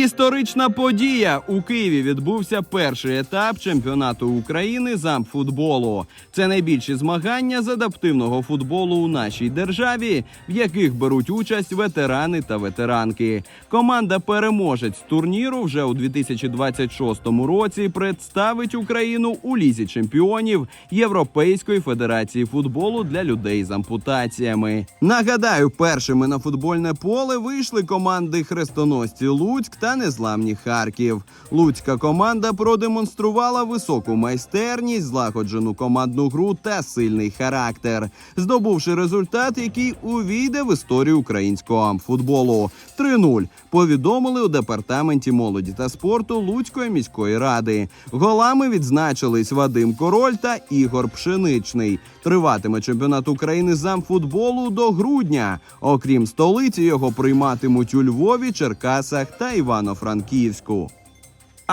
Історична подія у Києві відбувся перший етап чемпіонату України з амфутболу. Це найбільші змагання з адаптивного футболу у нашій державі, в яких беруть участь ветерани та ветеранки. Команда переможець турніру вже у 2026 році представить Україну у лізі чемпіонів Європейської федерації футболу для людей з ампутаціями. Нагадаю, першими на футбольне поле вийшли команди хрестоносці Луцьк та незламні Харків. Луцька команда продемонструвала високу майстерність, злагоджену командну гру та сильний характер, здобувши результат, який увійде в історію українського амфутболу. 3-0 повідомили у департаменті молоді та спорту Луцької міської ради. Голами відзначились Вадим Король та Ігор Пшеничний. Триватиме чемпіонат України з амфутболу до грудня. Окрім столиці, його прийматимуть у Львові, Черкасах та Івано-Франківську.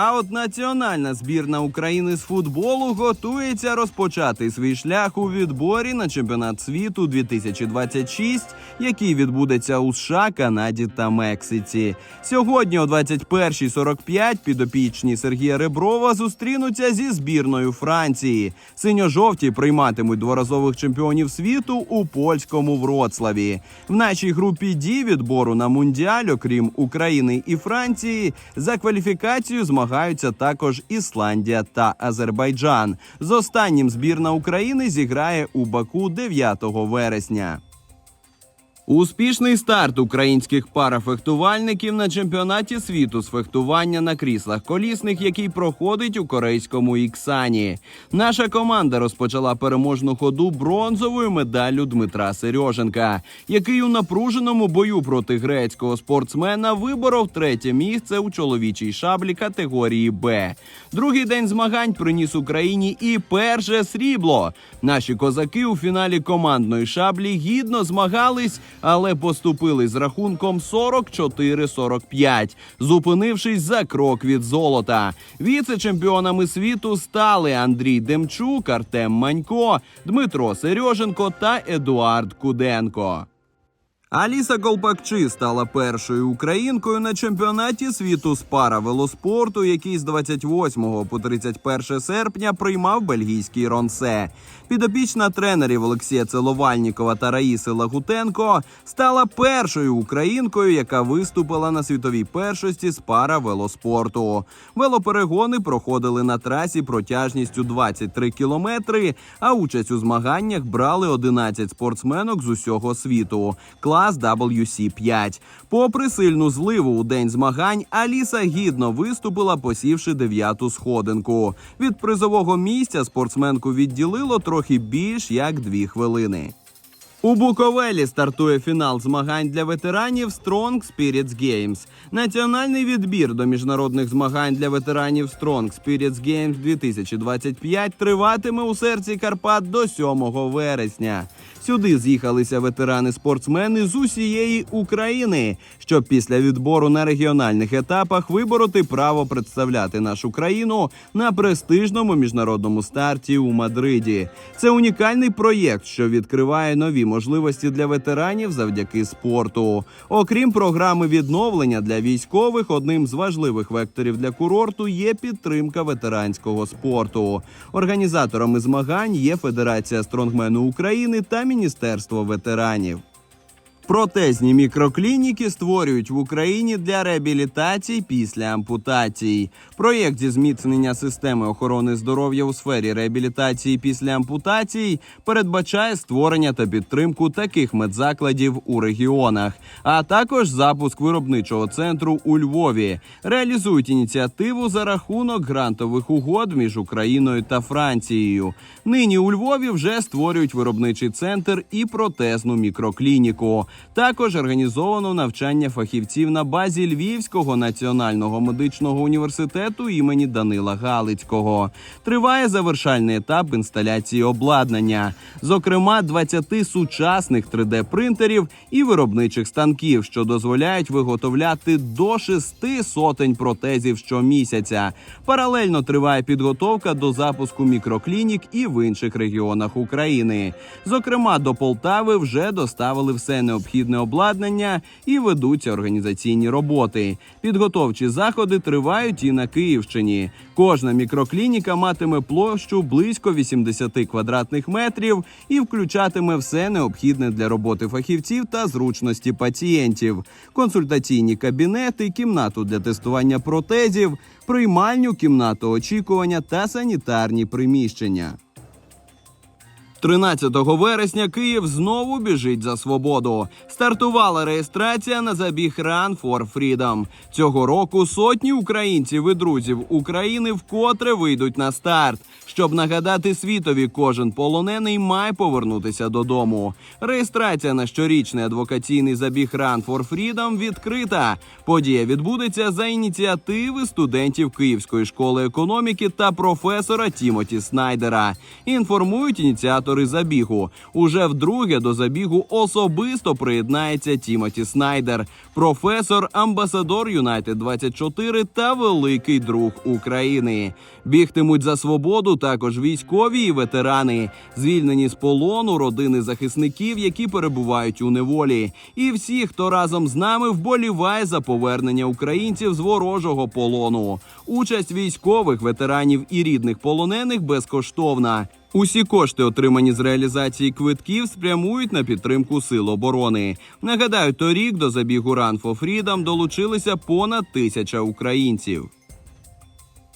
А от національна збірна України з футболу готується розпочати свій шлях у відборі на чемпіонат світу 2026, який відбудеться у США, Канаді та Мексиці. Сьогодні о 21.45 підопічні Сергія Реброва зустрінуться зі збірною Франції. Синьо-жовті прийматимуть дворазових чемпіонів світу у польському Вроцлаві. В нашій групі Ді відбору на мундіаль, окрім України і Франції, за кваліфікацію змагаються також Ісландія та Азербайджан. З останнім збірна України зіграє у Баку 9 вересня. Успішний старт українських парафехтувальників на чемпіонаті світу з фехтування на кріслах колісних, який проходить у корейському Іксані. Наша команда розпочала переможну ходу бронзовою медаллю Дмитра Сереженка, який у напруженому бою проти грецького спортсмена виборов третє місце у чоловічій шаблі категорії Б. Другий день змагань приніс Україні і перше срібло. Наші козаки у фіналі командної шаблі гідно змагались, але поступили з рахунком 44-45, зупинившись за крок від золота. Віце-чемпіонами світу стали Андрій Демчук, Артем Манько, Дмитро Сереженко та Едуард Куденко. Аліса Колпакчи стала першою українкою на чемпіонаті світу з паравелоспорту, який з 28 по 31 серпня приймав бельгійський Ронсе. Підопічна тренерів Олексія Целовальнікова та Раїси Лагутенко стала першою українкою, яка виступила на світовій першості з паравелоспорту. Велоперегони проходили на трасі протяжністю 23 кілометри, а участь у змаганнях брали 11 спортсменок з усього світу. Клас WC5. Попри сильну зливу у день змагань, Аліса гідно виступила, посівши дев'яту сходинку. Від призового місця спортсменку відділило трохи більш як дві хвилини. У Буковелі стартує фінал змагань для ветеранів Strong Spirits Games. Національний відбір до міжнародних змагань для ветеранів Strong Spirits Games 2025 триватиме у серці Карпат до 7 вересня. Сюди з'їхалися ветерани-спортсмени з усієї України, щоб після відбору на регіональних етапах вибороти право представляти нашу країну на престижному міжнародному старті у Мадриді. Це унікальний проєкт, що відкриває нові можливості для ветеранів завдяки спорту. Окрім програми відновлення для військових, одним з важливих векторів для курорту є підтримка ветеранського спорту. Організаторами змагань є Федерація стронгмену України та Міністерство ветеранів. Протезні мікроклініки створюють в Україні для реабілітації після ампутацій. Проєкт зі зміцнення системи охорони здоров'я у сфері реабілітації після ампутацій передбачає створення та підтримку таких медзакладів у регіонах, а також запуск виробничого центру у Львові. Реалізують ініціативу за рахунок грантових угод між Україною та Францією. Нині у Львові вже створюють виробничий центр і протезну мікроклініку. Також організовано навчання фахівців на базі Львівського національного медичного університету імені Данила Галицького. Триває завершальний етап інсталяції обладнання, зокрема 20 сучасних 3D-принтерів і виробничих станків, що дозволяють виготовляти до шести сотень протезів щомісяця. Паралельно триває підготовка до запуску мікроклінік і в інших регіонах України. Зокрема, до Полтави вже доставили все необхідне необхідне обладнання і ведуться організаційні роботи. Підготовчі заходи тривають і на Київщині. Кожна мікроклініка матиме площу близько 80 квадратних метрів і включатиме все необхідне для роботи фахівців та зручності пацієнтів, консультаційні кабінети, кімнату для тестування протезів, приймальню, кімнату очікування та санітарні приміщення. 13 вересня Київ знову біжить за свободу. Стартувала реєстрація на забіг Run for Freedom. Цього року сотні українців і друзів України вкотре вийдуть на старт. Щоб нагадати світові, кожен полонений має повернутися додому. Реєстрація на щорічний адвокаційний забіг Run for Freedom відкрита. Подія відбудеться за ініціативи студентів Київської школи економіки та професора Тімоті Снайдера. Інформують ініціатори забігу. Уже вдруге до забігу особисто приєднається Тімоті Снайдер, професор, амбасадор Юнайтед 24 та великий друг України. Бігтимуть за свободу також військові і ветерани, звільнені з полону, родини захисників, які перебувають у неволі, і всі, хто разом з нами вболіває за повернення українців з ворожого полону. Участь військових, ветеранів і рідних полонених безкоштовна. Усі кошти, отримані з реалізації квитків, спрямують на підтримку сил оборони. Нагадаю, торік до забігу Run for Freedom долучилися понад тисяча українців.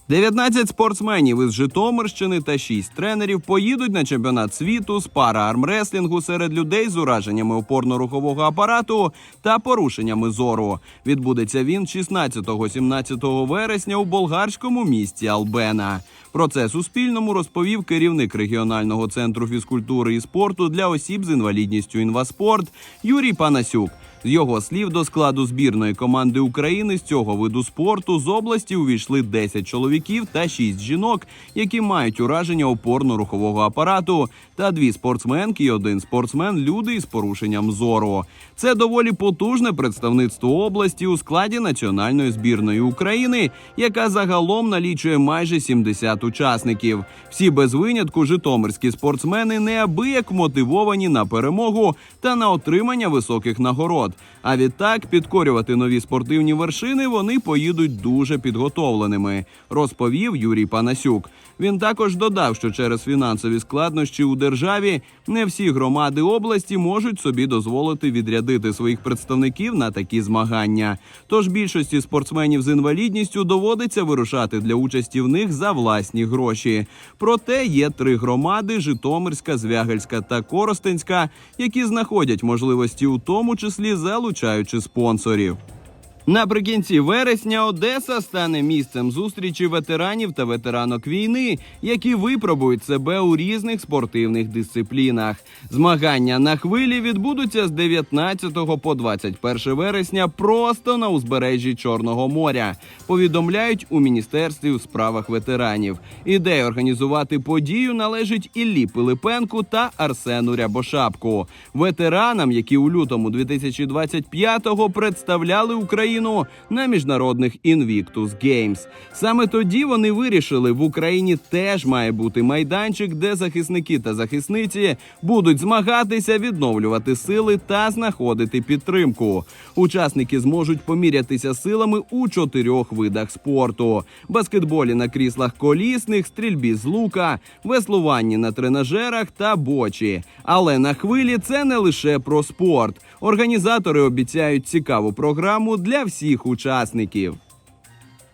19 спортсменів із Житомирщини та 6 тренерів поїдуть на чемпіонат світу з пара-армреслінгу серед людей з ураженнями опорно-рухового апарату та порушеннями зору. Відбудеться він 16-17 вересня у болгарському місті Албена. Про це Суспільному розповів керівник регіонального центру фізкультури і спорту для осіб з інвалідністю «Інваспорт» Юрій Панасюк. З його слів, до складу збірної команди України з цього виду спорту з області увійшли 10 чоловіків та 6 жінок, які мають ураження опорно-рухового апарату, та дві спортсменки і один спортсмен люди із порушенням зору. Це доволі потужне представництво області у складі національної збірної України, яка загалом налічує майже 70 учасників. Всі без винятку житомирські спортсмени неабияк мотивовані на перемогу та на отримання високих нагород. А відтак підкорювати нові спортивні вершини вони поїдуть дуже підготовленими, розповів Юрій Панасюк. Він також додав, що через фінансові складнощі у державі не всі громади області можуть собі дозволити відрядити своїх представників на такі змагання. Тож більшості спортсменів з інвалідністю доводиться вирушати для участі в них за власні гроші. Проте є три громади: Житомирська, Звягельська та Коростенська, які знаходять можливості, у тому числі залучаючи спонсорів. Наприкінці вересня Одеса стане місцем зустрічі ветеранів та ветеранок війни, які випробують себе у різних спортивних дисциплінах. Змагання на хвилі відбудуться з 19 по 21 вересня просто на узбережжі Чорного моря. Повідомляють у міністерстві у справах ветеранів. Ідея організувати подію належить Іллі Пилипенку та Арсену Рябошапку, ветеранам, які у лютому 2025-го представляли Україну на міжнародних Invictus Games. Саме тоді вони вирішили, в Україні теж має бути майданчик, де захисники та захисниці будуть змагатися, відновлювати сили та знаходити підтримку. Учасники зможуть помірятися силами у чотирьох видах спорту: баскетболі на кріслах колісних, стрільбі з лука, веслуванні на тренажерах та бочі. Але на хвилі це не лише про спорт. Організатори обіцяють цікаву програму для всіх учасників.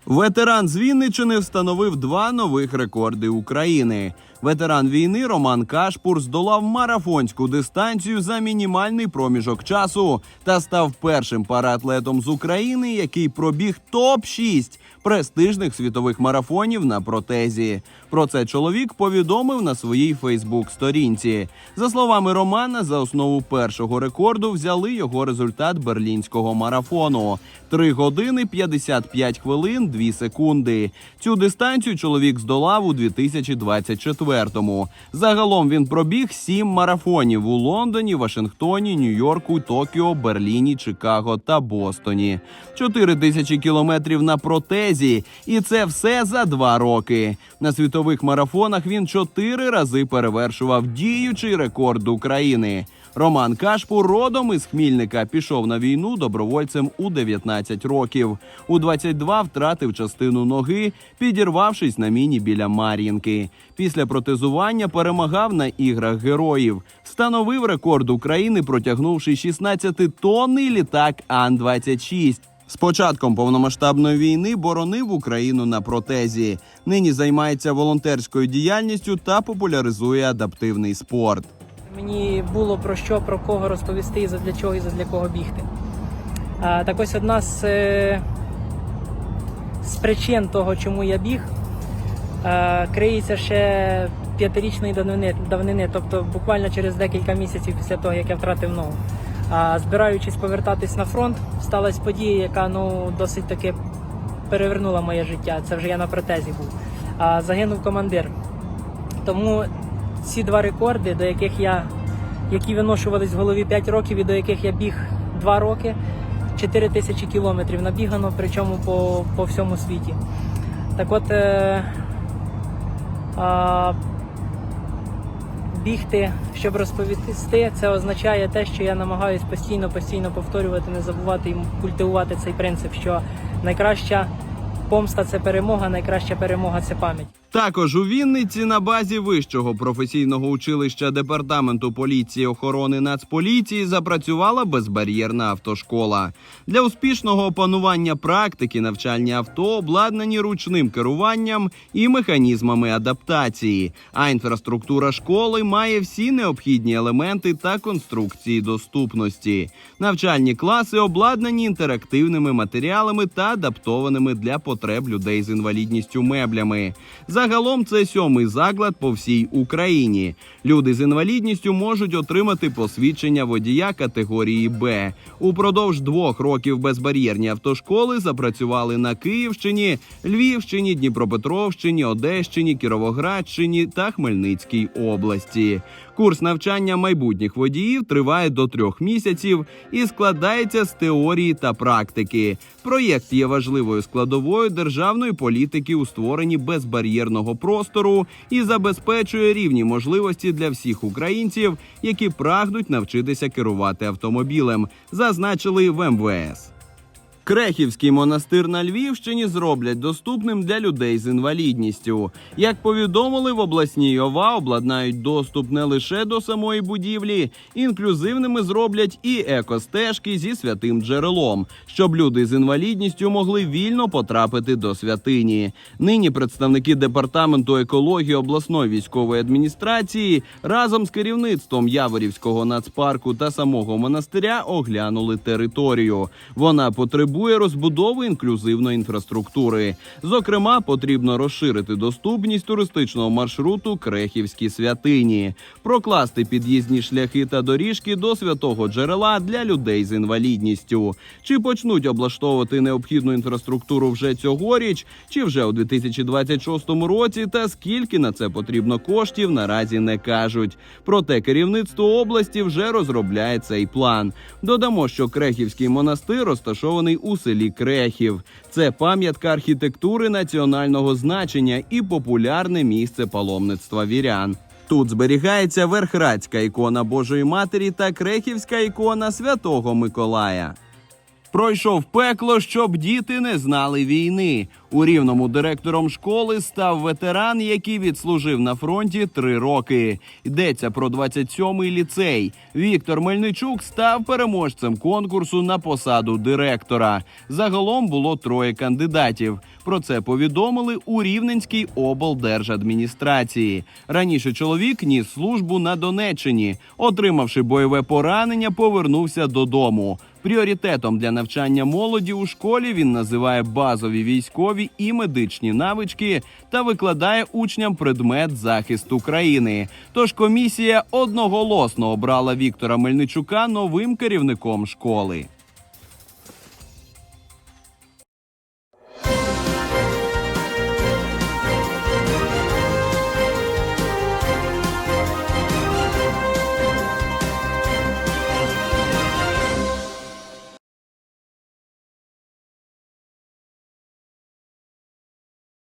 Ветеран з Вінничини встановив два нових рекорди України. Ветеран війни Роман Кашпур здолав марафонську дистанцію за мінімальний проміжок часу та став першим параатлетом з України, який пробіг топ 6 престижних світових марафонів на протезі. Про це чоловік повідомив на своїй Фейсбук-сторінці. За словами Романа, за основу першого рекорду взяли його результат берлінського марафону: 3 години 55 хвилин 2 секунди. Цю дистанцію чоловік здолав у 2024-му. Загалом він пробіг сім марафонів у Лондоні, Вашингтоні, Нью-Йорку, Токіо, Берліні, Чикаго та Бостоні. 4 тисячі кілометрів на протезі, і це все за два роки. На світових марафонах він чотири рази перевершував діючий рекорд України. Роман Кашпу родом із Хмільника пішов на війну добровольцем у 19 років. У 22 втратив частину ноги, підірвавшись на міні біля Мар'їнки. Після протезування перемагав на іграх героїв. Встановив рекорд України, протягнувши 16-тонний літак Ан-26. З початком повномасштабної війни боронив Україну на протезі. Нині займається волонтерською діяльністю та популяризує адаптивний спорт. Мені було про що, про кого розповісти, і задля чого і задля кого бігти. Так ось одна з, е, з причин того, чому я біг, е, криється ще п'ятирічної давнини, давнини, тобто буквально через декілька місяців після того, як я втратив ногу. Збираючись повертатись на фронт, сталася подія, яка ну, досить таки перевернула моє життя. Це вже я на протезі був. А, загинув командир. Тому ці два рекорди, до яких я, які виношувались в голові 5 років і до яких я біг 2 роки, 4 тисячі кілометрів набігано, причому по, по всьому світі. Так от е, а, бігти, щоб розповісти, це означає те, що я намагаюся постійно, постійно повторювати, не забувати і культивувати цей принцип, що найкраща помста це перемога, найкраща перемога це пам'ять. Також у Вінниці на базі вищого професійного училища департаменту поліції охорони Нацполіції запрацювала безбар'єрна автошкола. Для успішного опанування практики навчальні авто обладнані ручним керуванням і механізмами адаптації. А інфраструктура школи має всі необхідні елементи та конструкції доступності. Навчальні класи обладнані інтерактивними матеріалами та адаптованими для потреб людей з інвалідністю меблями. Загалом це сьомий заклад по всій Україні. Люди з інвалідністю можуть отримати посвідчення водія категорії Б. Упродовж двох років безбар'єрні автошколи запрацювали на Київщині, Львівщині, Дніпропетровщині, Одещині, Кіровоградщині та Хмельницькій області. Курс навчання майбутніх водіїв триває до трьох місяців і складається з теорії та практики. Проєкт є важливою складовою державної політики у створенні безбар'єрного простору і забезпечує рівні можливості для всіх українців, які прагнуть навчитися керувати автомобілем, зазначили в МВС. Крехівський монастир на Львівщині зроблять доступним для людей з інвалідністю. Як повідомили в обласній ОВА, обладнають доступ не лише до самої будівлі, інклюзивними зроблять і екостежки зі святим джерелом, щоб люди з інвалідністю могли вільно потрапити до святині. Нині представники департаменту екології обласної військової адміністрації разом з керівництвом Яворівського нацпарку та самого монастиря оглянули територію. Вона потребує розбудови інклюзивної інфраструктури. Зокрема, потрібно розширити доступність туристичного маршруту Крехівські святині, прокласти під'їзні шляхи та доріжки до святого джерела для людей з інвалідністю. Чи почнуть облаштовувати необхідну інфраструктуру вже цьогоріч, чи вже у 2026 році, та скільки на це потрібно коштів, наразі не кажуть. Проте керівництво області вже розробляє цей план. Додамо, що Крехівський монастир розташований у селі Крехів. Це пам'ятка архітектури національного значення і популярне місце паломництва вірян. Тут зберігається верхрадська ікона Божої Матері та крехівська ікона Святого Миколая. Пройшов пекло, щоб діти не знали війни. У рівному директором школи став ветеран, який відслужив на фронті три роки. Йдеться про 27-й ліцей. Віктор Мельничук став переможцем конкурсу на посаду директора. Загалом було троє кандидатів. Про це повідомили у Рівненській облдержадміністрації. Раніше чоловік ніс службу на Донеччині. Отримавши бойове поранення, повернувся додому. Пріоритетом для навчання молоді у школі він називає базові військові і медичні навички та викладає учням предмет захисту країни. Тож комісія одноголосно обрала Віктора Мельничука новим керівником школи.